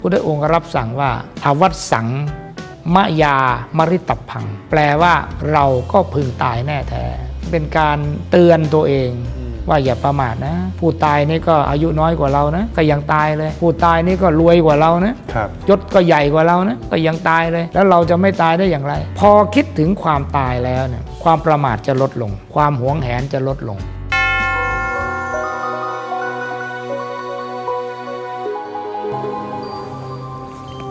พุทธองค์รับสั่งว่าอาวัตสังมะยามริตับพัง แปลว่าเราก็พึงตายแน่แท้ เป็นการเตือนตัวเองว่าอย่าประมาทนะ ผู้ตายนี่ก็อายุน้อยกว่าเรานะ ก็ยังตายเลย ผู้ตายนี่ก็รวยกว่าเรานะครับยศก็ใหญ่กว่าเรานะ ก็ยังตายเลย แล้วเราจะไม่ตายได้อย่างไร พอคิดถึงความตายแล้วเนี่ยความประมาทจะลดลง ความหวงแหนจะลดลง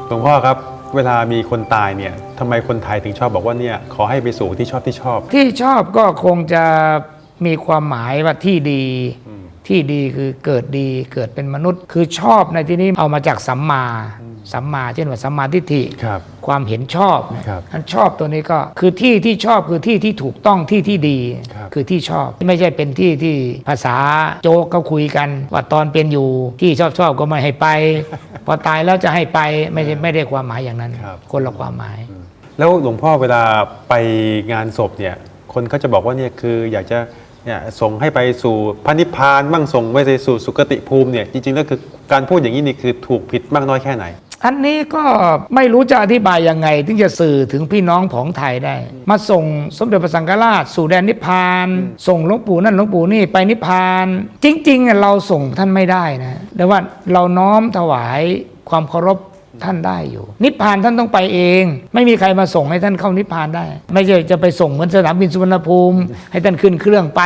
หลวงพ่อครับ เวลามีคนตายเนี่ยทำไมคนไทยถึงชอบบอกว่าเนี่ยขอให้ไปสู่ที่ชอบที่ชอบ ที่ชอบก็คงจะมีความหมายว่าที่ดี ที่ดีคือเกิดดีเกิดเป็นมนุษย์ คือชอบในที่นี้เอามาจากสัมมา สัมมาเช่นว่าสัมมาทิฏฐิครับ ความเห็นชอบครับอันชอบตัวนี้ก็คือที่ที่ชอบคือที่ที่ถูกต้องที่ที่ดีครับ คือที่ชอบไม่ใช่เป็นที่ที่ภาษาโจ๊กก็คุยกัน ว่าตอนเป็นอยู่ที่ชอบชอบก็ไม่ให้ไป พอตายแล้วจะให้ไปไม่ใช่ไม่ได้ความหมายอย่างนั้น ครับ คนละความหมาย แล้วหลวงพ่อเวลาไปงานศพเนี่ย คนเขาจะบอกว่าเนี่ยคืออยากจะเนี่ยส่งให้ไปสู่พระนิพพานบ้างส่งไปสู่สุคติภูมิเนี่ยจริงๆแล้วคือการพูดอย่างนี้นี่คือถูกผิดมากน้อยแค่ไหน อันนี้ก็ไม่รู้จะอธิบายยังไง ถึงจะสื่อถึงพี่น้องของไทยได้ มาส่งสมเด็จพระสังฆราช สู่แดนนิพพาน ส่งหลวงปู่นั่นหลวงปู่นี่ไปนิพพาน จริงๆอะเราส่งท่านไม่ได้นะแต่ว่าเราน้อมถวายความเคารพท่านได้อยู่ นิพพานท่านต้องไปเอง ไม่มีใครมาส่งให้ท่านเข้านิพพานได้ ไม่ใช่จะไปส่งเหมือนสนามบินสุวรรณภูมิ ให้ท่านขึ้นเครื่องไป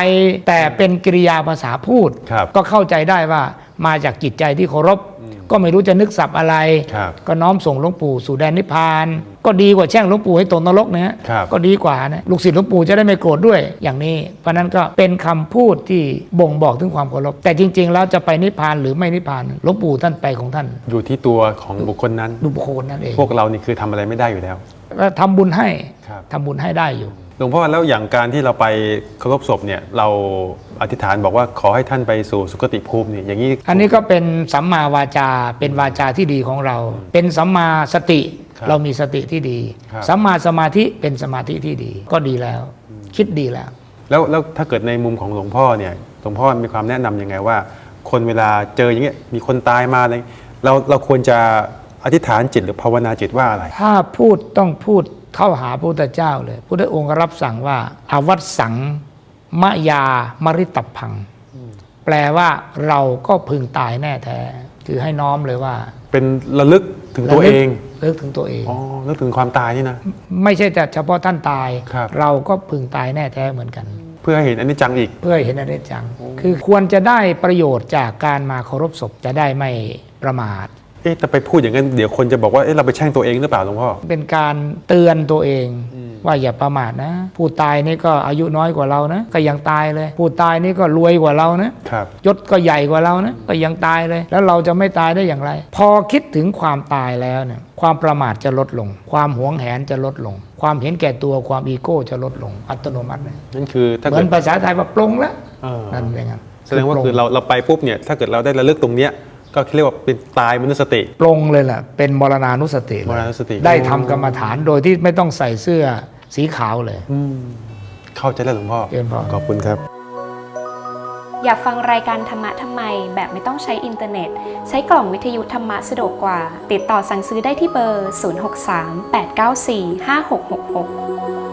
แต่เป็นกิริยาภาษาพูดครับก็เข้าใจได้ว่ามาจากจิตใจที่เคารพ ก็ไม่รู้จะนึกศัพท์อะไร ครับก็น้อมส่งหลวงปู่สู่แดนนิพพาน ก็ดีกว่าแช่งหลวงปู่ให้ตกนรกนะฮะครับ ก็ดีกว่านะลูกศิษย์หลวงปู่จะได้ไม่โกรธด้วยอย่างนี้ เพราะฉะนั้นก็เป็นคำพูดที่บ่งบอกถึงความเคารพแต่จริง ๆ แล้วจะไปนิพพานหรือไม่นิพพานหลวงปู่ท่านไปของท่านอยู่ที่ตัวของบุคคลนั้น ดูบุคคลนั่นเองพวกเรานี่คือทำอะไรไม่ได้อยู่แล้วก็ทำบุญให้ครับ ทำบุญให้ได้อยู่ หลวงพ่อแล้วอย่างการที่เราไปเคารพศพเนี่ยเรา อธิษฐานบอกว่าขอให้ท่านไปสู่สุคติภูมิเนี่ยอย่างนี้อันนี้ก็เป็นสัมมาวาจาเป็นวาจาที่ดีของเรา เป็นสัมมาสติครับเรามีสติที่ดีครับสัมมาสมาธิเป็นสมาธิที่ดี ก็ดีแล้ว คิดดีแล้ว แล้วแล้วถ้าเกิดในมุมของหลวงพ่อเนี่ยหลวงพ่อมีความแนะนำยังไงว่า คนเวลาเจออย่างเงี้ยมีคนตายมาอะไรเราเราควรจะอธิษฐานจิตหรือภาวนาจิตว่าอะไร ถ้าพูดต้องพูดเข้าหาพระพุทธเจ้าเลยพุทธองค์รับสั่งว่าอาวัตสัง มะยามริตับพัง แปลว่าเราก็พึงตายแน่แท้ คือให้น้อมเลยว่า เป็นระลึกถึงตัวเองระลึกถึงตัวเองอ๋อนึกถึงความตายนี่นะ ไม่ใช่แต่เฉพาะท่านตาย ครับ เราก็พึงตายแน่แท้เหมือนกัน เพื่อให้เห็นอันนี้จังอีก เพื่อให้เห็นอนิจจัง คือควรจะได้ประโยชน์จากการมาเคารพศพจะได้ไม่ประมาท เอ๊ะแต่ไปพูดอย่างนั้นเดี๋ยวคนจะบอกว่าเอ๊ะเราไปแช่งตัวเองหรือเปล่าหลวงพ่อ เป็นการเตือนตัวเอง ว่าอย่าประมาทนะ ผู้ตายนี่ก็อายุน้อยกว่าเรานะ ก็ยังตายเลย ผู้ตายนี่ก็รวยกว่าเรานะครับยศก็ใหญ่กว่าเรานะก็ยังตายเลย แล้วเราจะไม่ตายได้อย่างไร พอคิดถึงความตายแล้วเนี่ยความประมาทจะลดลง ความหวงแหนจะลดลง ความเห็นแก่ตัวความอีโก้จะลดลง อัตโนมัติเลยนั่นคือถ้าเหมืเกิอดนภาษาไทยว่าปลงแล้วเออนั่นเป็นไงแสดงว่าคือเราเราไปปุ๊บเนี่ยถ้าเกิดเราได้ระลึกตรงเนี้ยก็เรียกว่าเป็นตายมนุษยสติปลงเลยแหละเป็นมรณานุสติเลยมรณานุสติ ได้ทำกรรมฐานโดยที่ไม่ต้องใส่เสื้อ สีขาวเลยอืมเข้าใจแล้วหลวงพ่อ เจริญพร ขอบคุณครับ อยากฟังรายการธรรมะทำไม แบบไม่ต้องใช้อินเทอร์เน็ต ใช้กล่องวิทยุธรรมะสะดวกกว่า ติดต่อสั่งซื้อได้ที่เบอร์ 063 894 5666